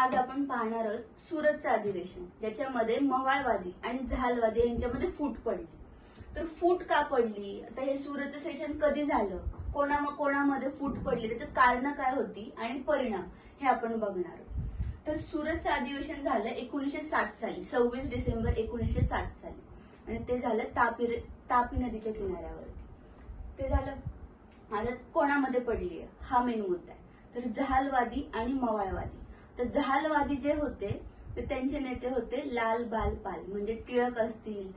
आज आपण पाहणार आहोत सुरतचं अधिवेशन ज्याच्यामध्ये मवाळवादी आणि झालवादी यांच्यामध्ये फूट पडली. तर फूट का पडली? आता हे सुरतचं सेशन कधी झालं? कोणा कोणामध्ये फूट पडली? त्याचं कारण काय होती आणि परिणाम हे आपण बघणार आहोत. तर सुरतचं अधिवेशन झालं एकोणीसशे सात साली सव्वीस डिसेंबर एकोणीसशे सात साली. आणि ते झालं तापी तापी नदीच्या किनाऱ्यावर ते झालं. आता कोणामध्ये पडली? हा मेन मुद्दा आहे. तर जहालवादी आणि मवाळवादी. तर जहालवादी जे होते तर त्यांचे नेते होते लाल बाल पाल म्हणजे टिळक असतील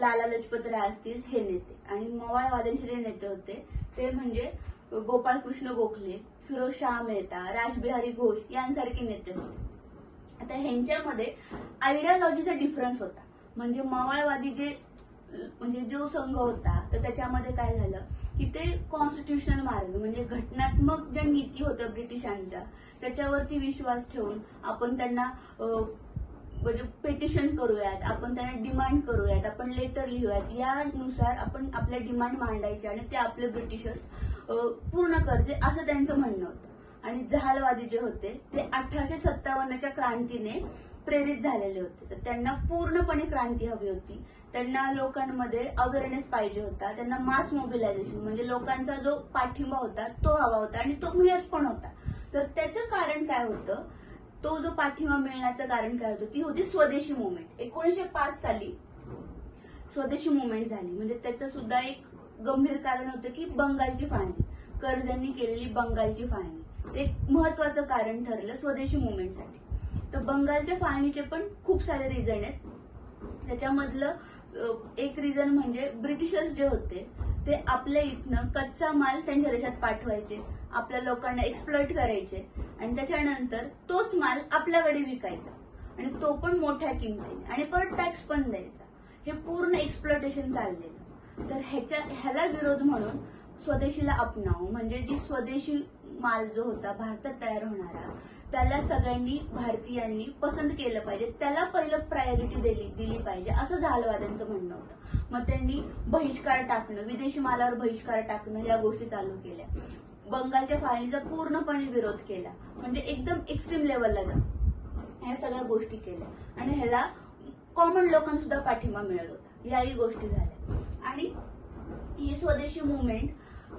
लाला लजपत राय असतील हे नेते. आणि मवाळवाद्यांचे जे नेते होते ते म्हणजे गोपाळकृष्ण गोखले फिरोज शाह मेहता राजबिहारी घोष यांसारखे नेते होते. आता ह्यांच्यामध्ये आयडियॉलॉजीचा डिफरन्स होता. म्हणजे मवाळवादी जे म्हणजे जो संघ होता तर त्याच्यामध्ये काय झालं की ते कॉन्स्टिट्युशनल मार्ग म्हणजे घटनात्मक ज्या नीती होत्या ब्रिटिशांच्या त्याच्यावरती विश्वास ठेवून आपण त्यांना म्हणजे पेटिशन करूयात आपण त्यांना डिमांड करूयात आपण लेटर लिहूयात यानुसार आपण आपल्या डिमांड मांडायच्या आणि ते आपले ब्रिटिशर्स पूर्ण करते असं त्यांचं म्हणणं होतं. आणि जहालवादी जे होते ते अठराशे सत्तावन्नच्या क्रांतीने प्रेरित झालेले होते. तर त्यांना पूर्णपणे क्रांती हवी होती. त्यांना लोकांमध्ये अवेअरनेस पाहिजे होता. त्यांना मास मोबिलायझेशन म्हणजे लोकांचा जो पाठिंबा होता तो हवा होता आणि तो मिळत पण होता. तर त्याचं कारण काय होतं? तो जो पाठिंबा मिळण्याचं कारण काय होतं? ती होती स्वदेशी मुवमेंट एकोणीसशे पाच साली स्वदेशी मुवमेंट झाली. म्हणजे त्याचं सुद्धा एक गंभीर कारण होतं की बंगालची फाळणी. कर्जांनी केलेली बंगालची फाळणी. ते एक महत्वाचं कारण ठरलं स्वदेशी मुवमेंटसाठी तर बंगालच्या फाळणीचे पण खूप सारे रिझन आहेत. त्याच्यामधलं एक रिझन म्हणजे ब्रिटिशर्स जे होते ते आपल्या इथनं कच्चा माल त्यांच्या देशात पाठवायचे. आपल्या लोकांना एक्सप्लॉइट करायचे. आणि त्याच्यानंतर तोच माल आपल्याकडे विकायचा. आणि तो पण मोठ्या किमतीने. आणि परत टॅक्स पण द्यायचा. हे पूर्ण एक्सप्लॉटेशन चाललेलं. तर ह्याच्या ह्याला विरोध म्हणून स्वदेशीला अपनावं. म्हणजे जी स्वदेशी माल जो होता भारतात तयार होणारा त्याला सगळ्यांनी भारतीयांनी पसंत केलं पाहिजे. त्याला पहिलं प्रायोरिटी दिली दिली पाहिजे. असं झालवाद्यांचं म्हणणं होतं. मग त्यांनी बहिष्कार टाकणं विदेशी मालावर बहिष्कार टाकणं या गोष्टी चालू केल्या. बंगालच्या फाळणीचा पूर्णपणे विरोध केला. म्हणजे एकदम एक्स्ट्रीम लेवलला जा. ह्या सगळ्या गोष्टी केल्या. आणि ह्याला कॉमन लोकांना सुद्धा पाठिंबा मिळत होता. याही गोष्टी झाल्या. आणि ही स्वदेशी मुवमेंट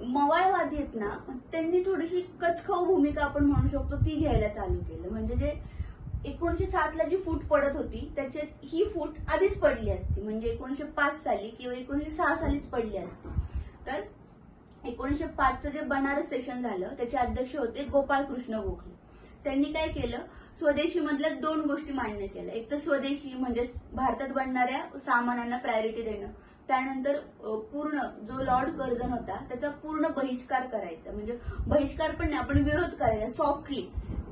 मवाळवादी आहेत ना त्यांनी थोडीशी कचखाऊ भूमिका आपण म्हणू शकतो ती घ्यायला चालू केलं. म्हणजे जे एकोणीशे सातला जी फूट पडत होती त्याच्यात ही फूट आधीच पडली असती. म्हणजे एकोणीशे पाच साली किंवा एकोणीशे सहा सालीच पडली असती. तर एकोणीशे पाचचं जे बनारस सेशन झालं त्याचे अध्यक्ष होते गोपाळ कृष्ण गोखले. त्यांनी काय केलं? स्वदेशी मधल्या दोन गोष्टी मान्य केल्या. एक तर स्वदेशी म्हणजे भारतात बनणाऱ्या सामानांना प्रायोरिटी देणं. त्यानंतर पूर्ण जो लॉर्ड कर्जन होता त्याचा पूर्ण बहिष्कार करायचा. म्हणजे बहिष्कार पण नाही आपण विरोध करायचा. सॉफ्टली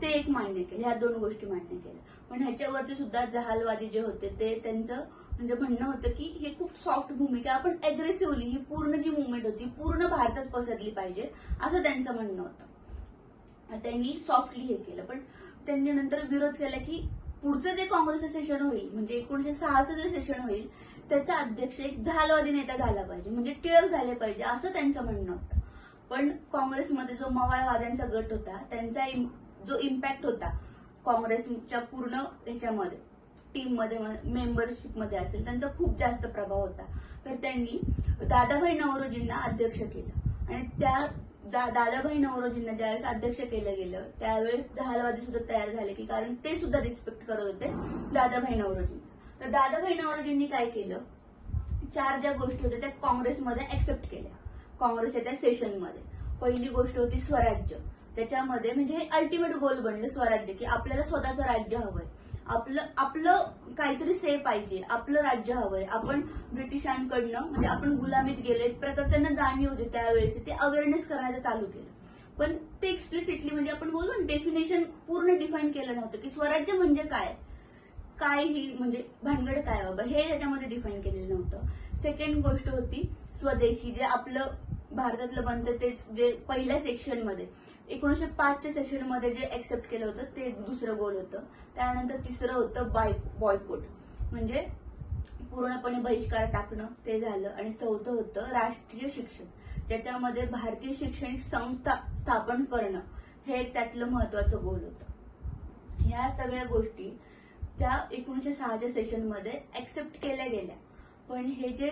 ते एक मान्य केलं. ह्या दोन गोष्टी मान्य केल्या. पण ह्याच्यावरती सुद्धा जहालवादी जे होते ते त्यांचं म्हणजे म्हणणं होतं की हे खूप सॉफ्ट भूमिका आपण अग्रेसिव्हली ही पूर्ण जी मुवमेंट होती पूर्ण भारतात पसरली पाहिजे असं त्यांचं म्हणणं होतं. त्यांनी सॉफ्टली हे केलं पण त्यांनी नंतर विरोध केला की पुढचं जे काँग्रेसचं सेशन होईल म्हणजे एकोणीशे सहाचं जे सेशन होईल त्याचा अध्यक्ष एक झालवादी नेता झाला पाहिजे म्हणजे टिळक झाले पाहिजे असं त्यांचं म्हणणं होतं. पण काँग्रेसमध्ये जो मवाळवाद्यांचा गट होता त्यांचा इम- जो इम्पॅक्ट होता काँग्रेसच्या पूर्ण ह्याच्यामध्ये टीममध्ये मेंबरशिपमध्ये मेंबरशिपमध्ये असेल त्यांचा खूप जास्त प्रभाव होता. तर त्यांनी दादाभाई नवरोजींना अध्यक्ष केलं. आणि त्या दादाभाई नवरोजींना ज्यावेळेस अध्यक्ष केलं गेलं त्यावेळेस जहालवादी सुद्धा तयार झाले की कारण ते सुद्धा रिस्पेक्ट करत होते दादाभाई नवरोजींचं. तर दादाभाई नवरोजींनी काय केलं? चार ज्या गोष्टी होत्या त्या काँग्रेसमध्ये ऍक्सेप्ट केल्या. काँग्रेसच्या त्या सेशनमध्ये पहिली गोष्ट होती स्वराज्य. त्याच्यामध्ये म्हणजे हे अल्टिमेट गोल बनलं स्वराज्य की आपल्याला स्वतःचं राज्य हवंय. आपलं आपलं काहीतरी से पाहिजे. आपलं राज्य हवंय. आपण ब्रिटिशांकडनं म्हणजे आपण गुलामीत गेलो प्रकार त्यांना जाणीव होती त्यावेळेची ते अवेअरनेस करण्याचं चालू केलं. पण ते एक्सप्लिसिटली म्हणजे आपण बोलू ना डेफिनेशन पूर्ण डिफाईन केलं नव्हतं की स्वराज्य म्हणजे काय? काय ही म्हणजे भानगड काय बाबा? हे त्याच्यामध्ये डिफाईन केलेलं नव्हतं. सेकंड गोष्ट होती स्वदेशी. जे आपलं भारतातलं बनतं तेच जे पहिल्या सेक्शन एकोणीसशे एकोणीशे पाचच्या सेशनमध्ये जे एक्सेप्ट केलं होतं ते दुसरं गोल होतं. त्यानंतर तिसरं होतं बाय बॉयकोट म्हणजे पूर्णपणे बहिष्कार टाकणं ते झालं. आणि चौथं होतं राष्ट्रीय शिक्षण. ज्याच्यामध्ये भारतीय शैक्षणिक संस्था स्थापन करणं हे त्यातलं महत्वाचं गोल होतं. ह्या सगळ्या गोष्टी त्या एकोणीशे सहाच्या सेशनमध्ये ऍक्सेप्ट केल्या गेल्या. पण हे जे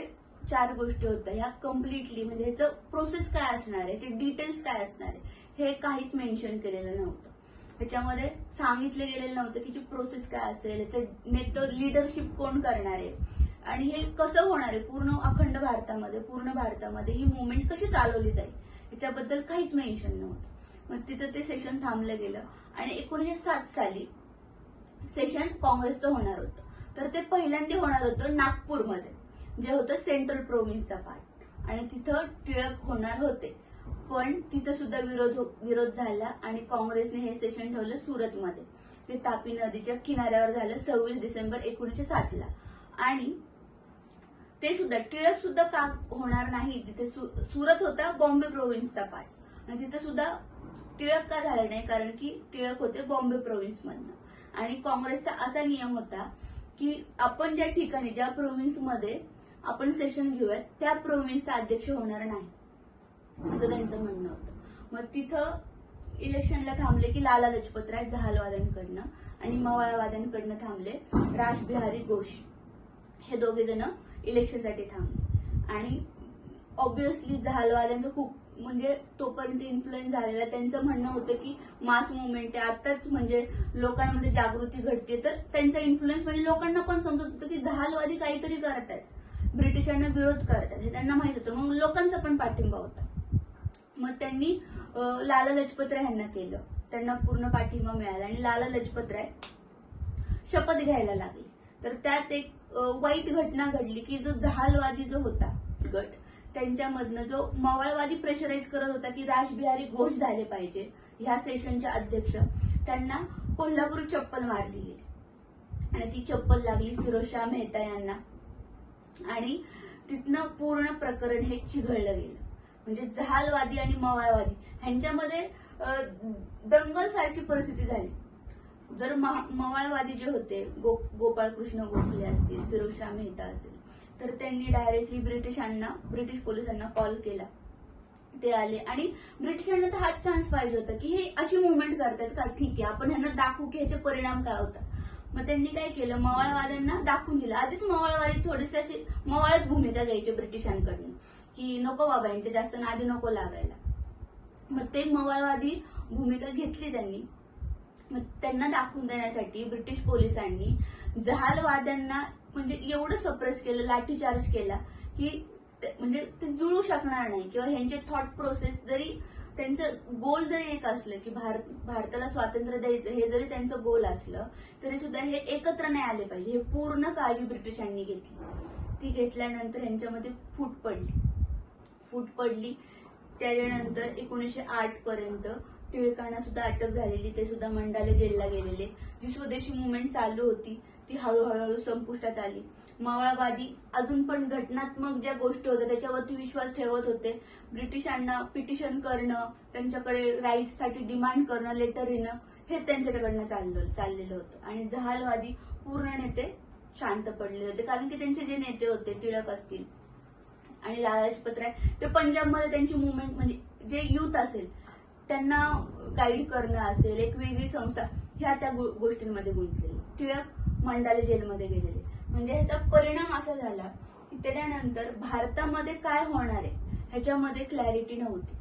चार गोष्टी होत्या ह्या कम्प्लिटली म्हणजे ह्याचं प्रोसेस काय असणार आहे? ते डिटेल्स काय असणार आहे? हे काहीच मेन्शन केलेलं नव्हतं. ह्याच्यामध्ये सांगितलं गेलेलं नव्हतं की जी प्रोसेस काय असेल याचं नेतं लिडरशिप कोण करणार आहे? आणि हे कसं होणार आहे? पूर्ण अखंड भारतामध्ये पूर्ण भारतामध्ये ही मुवमेंट कशी चालवली जाईल? याच्याबद्दल काहीच मेन्शन नव्हतं. मग तिथं ते सेशन थांबलं गेलं. आणि एकोणीसशे सात साली सेशन काँग्रेसचं होणार होतं. तर ते पहिल्यांदा होणार होतं नागपूरमध्ये जे होतं सेंट्रल प्रोव्हिन्सचा पार्ट आणि तिथं टिळक होणार होते. पण तिथं सुद्धा विरोध हो- विरोध झाला आणि काँग्रेसने हे सेशन ठेवलं सुरतमध्ये. ते तापी नदीच्या किनाऱ्यावर झालं सव्वीस डिसेंबर एकोणीसशे सातला. आणि ते सुद्धा टिळक सुद्धा का होणार नाही? तिथे सु- सुरत होता बॉम्बे प्रोव्हिन्सचा पार्ट आणि तिथे सुद्धा टिळक का झाले नाही? कारण की टिळक होते बॉम्बे प्रोव्हिन्समधनं आणि काँग्रेसचा असा नियम होता की आपण ज्या ठिकाणी ज्या प्रोव्हिन्समध्ये आपण सेशन घेऊयात त्या प्रोव्हिन्सचा अध्यक्ष होणार नाही. असं त्यांचं म्हणणं होतं. मग तिथं इलेक्शनला थांबले की लाला लजपतराय जहालवाद्यांकडनं आणि मवाळवाद्यांकडनं थांबले राजबिहारी घोष. हे दोघे जण इलेक्शनसाठी थांबले. आणि ऑब्विसली जहालवाद्यांचं खूप म्हणजे तोपर्यंत इन्फ्लुएन्स झालेला त्यांचं म्हणणं होतं की मास मुवमेंट आहे. आताच म्हणजे लोकांमध्ये जागृती घडते तर त्यांचा इन्फ्लुएन्स म्हणजे लोकांना पण समजत होतं की जहालवादी काहीतरी करत आहेत ब्रिटिशांना विरोध करत आहेत हे त्यांना माहीत होतं. मग लोकांचा पण पाठिंबा होता. मग त्यांनी लाला लजपत राय यांना केलं. त्यांना पूर्ण पाठिंबा मिळाला आणि लाला लजपतराय शपथ घ्यायला लागले. तर त्यात एक वाईट घटना घडली की जो जहालवादी जो होता गट त्यांच्यामधनं जो मवाळवादी प्रेशराईज करत होता की राजबिहारी घोष झाले पाहिजे ह्या सेशनचे अध्यक्ष त्यांना कोल्हापूर चप्पल मारली गेली आणि ती चप्पल लागली फिरोजशाह मेहता यांना. आणि तिथनं पूर्ण प्रकरण हे चिघळलं गेलं. म्हणजे जहालवादी आणि मवाळवादी. ह्यांच्यामध्ये दंगल सारखी परिस्थिती झाली. जर महा- मवाळवादी जे होते गो गोपाळकृष्ण गोखले असतील फिरोजशाह मेहता असेल तर त्यांनी डायरेक्टली ब्रिटिशांना ब्रिटिश पोलिसांना कॉल केला. ते आले. आणि ब्रिटिशांना तर हाच चान्स पाहिजे होता की हे अशी मुवमेंट करतात का? ठीक आहे आपण ह्यांना दाखवू की ह्याचे परिणाम काय होतात मग त्यांनी काय केलं? मवाळवाद्यांना दाखवून दिलं. आधीच मवाळवादी थोडेसे असे मवाळच भूमिका घ्यायची ब्रिटिशांकडून की नको बाबा यांच्या जास्त नादी नको लागायला. मग ते मवाळवादी भूमिका घेतली त्यांनी. मग त्यांना दाखवून देण्यासाठी ब्रिटिश पोलिसांनी जहालवाद्यांना म्हणजे एवढं सप्रेस केलं लाठीचार्ज केला की म्हणजे ते जुळू शकणार नाही. किंवा ह्यांचे थॉट प्रोसेस जरी त्यांचं गोल जरी एक असलं की भारत भारताला स्वातंत्र्य द्यायचं हे जरी त्यांचं गोल असलं तरी सुद्धा हे एकत्र नाही आले पाहिजे. हे पूर्ण काळजी ब्रिटिशांनी घेतली. ती घेतल्यानंतर ह्यांच्यामध्ये फूट पडली. फूट पडली. त्याच्यानंतर एकोणीसशे आठ पर्यंत टिळकांना सुद्धा अटक झालेली. ते सुद्धा मंडाले जेलला गेलेले. जी स्वदेशी मुवमेंट चालू होती ती हळूहळू संपुष्टात आली. मावळावादी अजून पण घटनात्मक ज्या गोष्टी होत्या त्याच्यावरती विश्वास ठेवत होते. ब्रिटिशांना पिटिशन करणं त्यांच्याकडे राईट्ससाठी डिमांड करणं लेटर येणं हे त्यांच्याकडनं चाललं चाललेलं होतं. आणि जहालवादी पूर्ण नेते शांत पडलेले होते. कारण की त्यांचे जे नेते होते टिळक असतील आणि लाला लजपतराय ते पंजाबमध्ये त्यांची मुवमेंट म्हणजे जे युथ असेल त्यांना गाईड करणं असेल एक वेगळी संस्था ह्या त्या गो- गोष्टींमध्ये गुंतलेले. टिळक मंडाले जेलमध्ये गेलेले. म्हणजे ह्याचा परिणाम असा झाला की त्याच्यानंतर भारतामध्ये काय होणार आहे ह्याच्यामध्ये क्लॅरिटी नव्हती.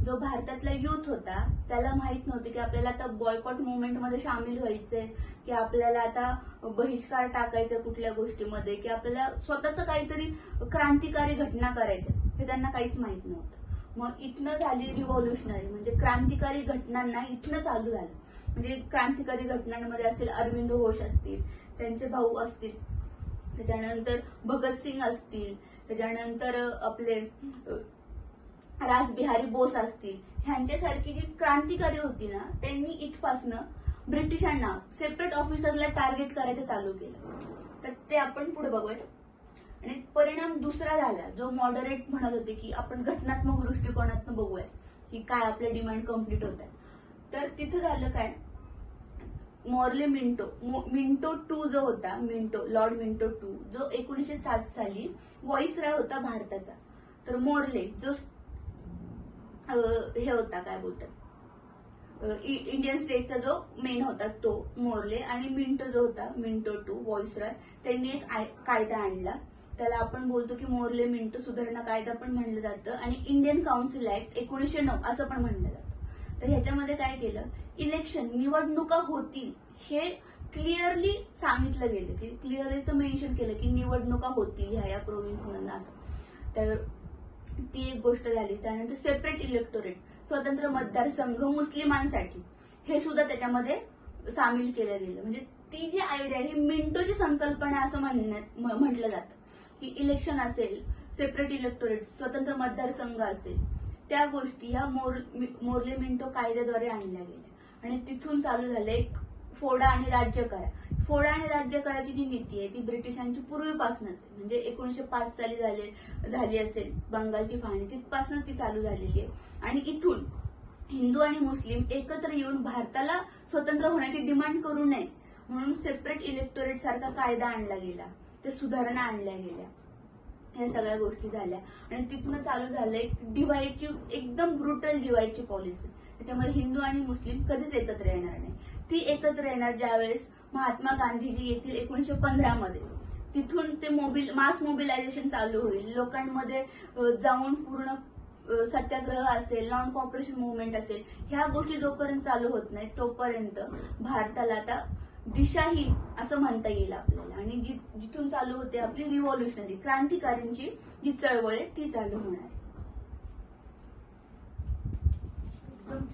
जो भारतातला युथ होता त्याला माहीत नव्हतं की आपल्याला आता बॉयकॉट मुवमेंटमध्ये सामील व्हायचंय की आपल्याला आता बहिष्कार टाकायचा कुठल्या गोष्टीमध्ये की आपल्याला स्वतःच काहीतरी क्रांतिकारी घटना करायच्या हे त्यांना काहीच माहीत नव्हतं. मग इथनं झाली रिव्हॉल्युशनरी म्हणजे क्रांतिकारी घटनांना इथनं चालू झालं म्हणजे क्रांतिकारी घटनांमध्ये असतील अरविंद घोष असतील त्यांचे भाऊ असतील त्याच्यानंतर भगतसिंग असतील त्याच्यानंतर आपले रासबिहारी बोस असतील ह्यांच्यासारखी जी क्रांतिकारी होती ना त्यांनी इथपासनं ब्रिटिशांना सेपरेट ऑफिसरला टार्गेट करायचं चालू केलं. तर ते आपण पुढे बघूयात. आणि परिणाम दुसरा झाला जो मॉडरेट म्हणत होते की आपण घटनात्मक दृष्टिकोनातून बघूयात की काय आपले डिमांड कंप्लीट होत आहे तर तिथं झालं काय? मॉर्ले मिंटो मिंटो टू जो होता मिंटो लॉर्ड मिंटो टू जो एकोणीसशे सात साली व्हॉइसराय होता भारताचा. तर मोर्ले जो हे होता काय बोलतात? इंडियन स्टेटचा जो मेन होता तो मोर्ले आणि मिंटो जो होता मिंटो टू व्हॉइसरॉय त्यांनी एक कायदा आणला. त्याला आपण बोलतो की मोर्ले मिंटो सुधारणा कायदा पण म्हणलं जातं आणि इंडियन काउन्सिल ऍक्ट एकोणीसशे नऊ असं पण म्हणलं जातं. तर ह्याच्यामध्ये काय केलं? इलेक्शन निवडणुका होतील हे क्लिअरली सांगितलं गेलं. की क्लिअरली तर मेन्शन केलं की निवडणुका होतील ह्या या प्रोव्हिन्समधनं असं. तर ती एक गोष्ट झाली. त्यानंतर सेपरेट इलेक्टोरेट स्वतंत्र मतदारसंघ मुस्लिमांसाठी. हे सुद्धा त्याच्यामध्ये सामील केलं गेलं म्हणजे ती जी आयडिया ही मिंटोची संकल्पना असं म्हणण्यात म्हटलं जातं. की इलेक्शन असेल सेपरेट इलेक्टोरेट स्वतंत्र मतदारसंघ असेल त्या गोष्टी ह्या मोर मि- मोर्ले मिंटो कायद्याद्वारे आणल्या गेल्या. आणि तिथून चालू झालं एक फोडा आणि राज्य करा. फोडा आणि राज्य कराची जी नीती आहे ती ब्रिटिशांची पूर्वीपासूनच म्हणजे एकोणीशे पाच साली झाले झाली असेल बंगालची फाळणी तिथपासूनच ती चालू झालेली आहे. आणि इथून हिंदू आणि मुस्लिम एकत्र येऊन भारताला स्वतंत्र होण्याची डिमांड करू नये म्हणून सेपरेट इलेक्टोरेट सारखा कायदा आणला गेला. ते सुधारणा आणल्या गेल्या. या सगळ्या गोष्टी झाल्या. आणि तिथनं चालू झालं एक डिवाईडची एकदम ब्रुटल डिवाईडची पॉलिसी त्याच्यामध्ये हिंदू आणि मुस्लिम कधीच एकत्र येणार नाही. ती एकत्र येणार ज्यावेळेस महात्मा गांधीजी येतील एकोणीशे पंधरा मध्ये तिथून ते मोबिल मास मोबिलायझेशन चालू होईल. लोकांमध्ये जाऊन पूर्ण सत्याग्रह असेल नॉन कॉपरेशन मुवमेंट असेल ह्या गोष्टी जोपर्यंत चालू होत नाही तोपर्यंत भारताला आता दिशाहीन असं म्हणता येईल आपल्याला. आणि जिथून चालू होते आपली रिव्हॉल्युशनरी क्रांतिकारींची जी चळवळ आहे ती चालू होणार एकदम